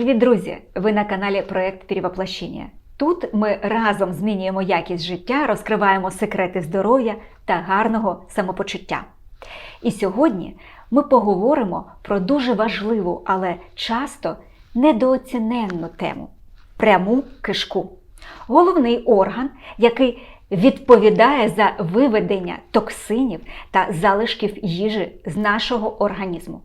Привіт, друзі! Ви на каналі Проект Перевоплощення. Тут ми разом змінюємо якість життя, розкриваємо секрети здоров'я та гарного самопочуття. І сьогодні ми поговоримо про дуже важливу, але часто недооціненну тему пряму кишку. Головний орган, який відповідає за виведення токсинів та залишків їжі з нашого організму.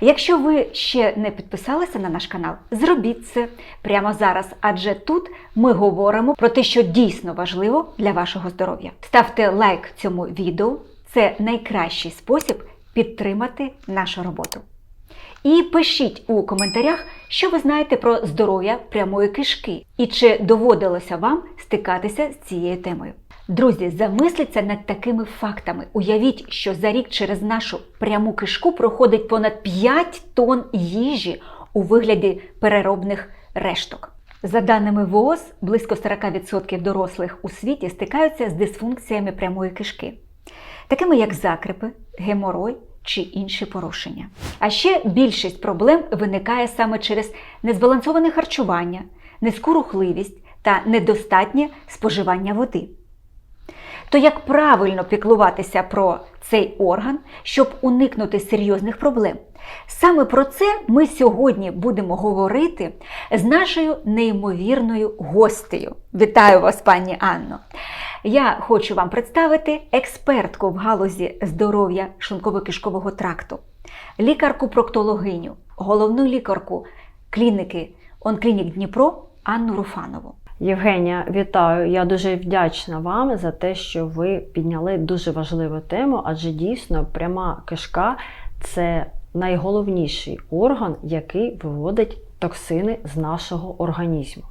Якщо ви ще не підписалися на наш канал, зробіть це прямо зараз, адже тут ми говоримо про те, що дійсно важливо для вашого здоров'я. Ставте лайк цьому відео, це найкращий спосіб підтримати нашу роботу. І пишіть у коментарях, що ви знаєте про здоров'я прямої кишки і чи доводилося вам стикатися з цією темою. Друзі, замисліться над такими фактами. Уявіть, що за рік через нашу пряму кишку проходить понад 5 тонн їжі у вигляді переробних решток. За даними ВООЗ, близько 40% дорослих у світі стикаються з дисфункціями прямої кишки, такими як закрипи, геморой чи інші порушення. А ще більшість проблем виникає саме через незбалансоване харчування, низьку рухливість та недостатнє споживання води. То як правильно піклуватися про цей орган, щоб уникнути серйозних проблем? Саме про це ми сьогодні будемо говорити з нашою неймовірною гостею. Вітаю вас, пані Анно! Я хочу вам представити експертку в галузі здоров'я шлунково-кишкового тракту, лікарку-проктологиню, головну лікарку клініки Онклінік Дніпро Анну Руфанову. Євгенія, вітаю! Я дуже вдячна вам за те, що ви підняли дуже важливу тему, адже дійсно пряма кишка це найголовніший орган, який виводить токсини з нашого організму.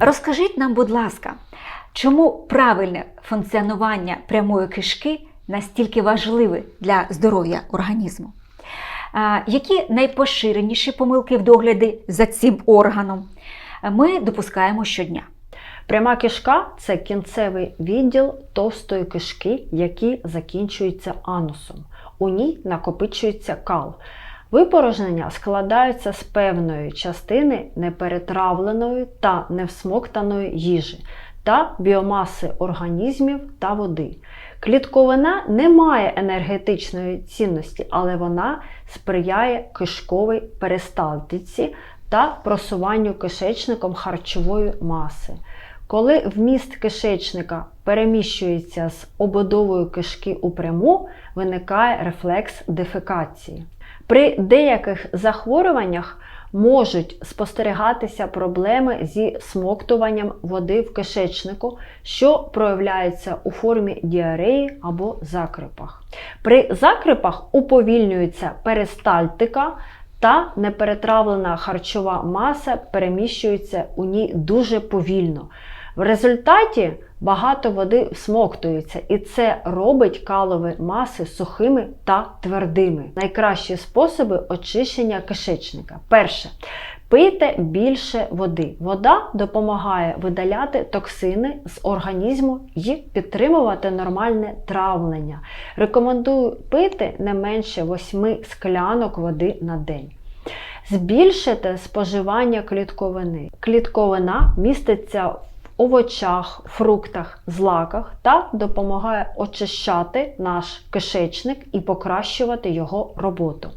Розкажіть нам, будь ласка, чому правильне функціонування прямої кишки настільки важливе для здоров'я організму? Які найпоширеніші помилки в догляді за цим органом ми допускаємо щодня? Пряма кишка це кінцевий відділ товстої кишки, який закінчується анусом. У ній накопичується кал. Випорожнення складаються з певної частини неперетравленої та невсмоктаної їжі та біомаси організмів та води. Клітковина не має енергетичної цінності, але вона сприяє кишковій перисталтиці та просуванню кишечником харчової маси. Коли вміст кишечника переміщується з ободової кишки у пряму, виникає рефлекс дефекації. При деяких захворюваннях можуть спостерігатися проблеми зі смоктуванням води в кишечнику, що проявляється у формі діареї або закрипах. При закрипах уповільнюється перистальтика та неперетравлена харчова маса переміщується у ній дуже повільно. В результаті багато води всмоктується, і це робить калові маси сухими та твердими. Найкращі способи очищення кишечника. Перше. Пийте більше води. Вода допомагає видаляти токсини з організму і підтримувати нормальне травлення. Рекомендую пити не менше 8 склянок води на день. Збільшити споживання клітковини. Клітковина міститься овочах, фруктах, злаках та допомагає очищати наш кишечник і покращувати його роботу.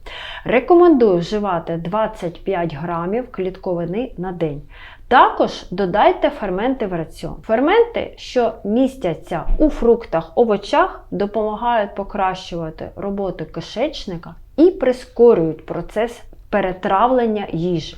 Рекомендую вживати 25 грамів клітковини на день. Також додайте ферменти в раціон. Ферменти, що містяться у фруктах, овочах, допомагають покращувати роботу кишечника і прискорюють процес перетравлення їжі.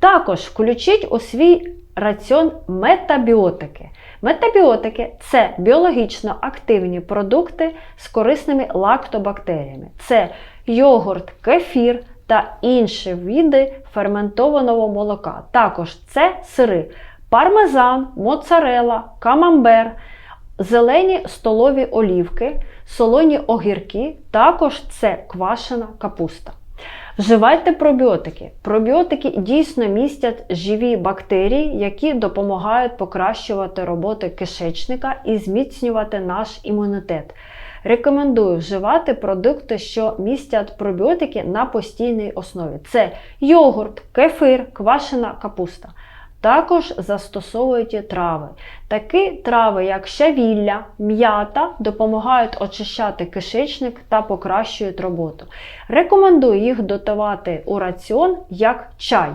Також включіть у свій раціон метабіотики. Метабіотики це біологічно активні продукти з корисними лактобактеріями. Це йогурт, кефір та інші види ферментованого молока. Також це сири, пармезан, моцарела, камамбер, зелені столові олівки, солоні огірки, також це квашена капуста. Вживайте пробіотики. Пробіотики дійсно містять живі бактерії, які допомагають покращувати роботу кишечника і зміцнювати наш імунітет. Рекомендую вживати продукти, що містять пробіотики на постійній основі. Це йогурт, кефир, квашена капуста. Також застосовуйте трави. Такі трави, як щавілля, м'ята, допомагають очищати кишечник та покращують роботу. Рекомендую їх дотувати у раціон як чай.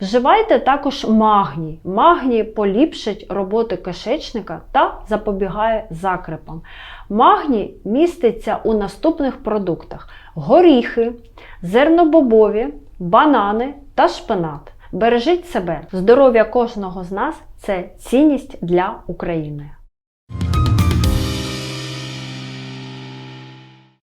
Вживайте також магній. Магній поліпшить роботу кишечника та запобігає закрепам. Магній міститься у наступних продуктах: горіхи, зернобобові, банани та шпинат. Бережіть себе. Здоров'я кожного з нас це цінність для України.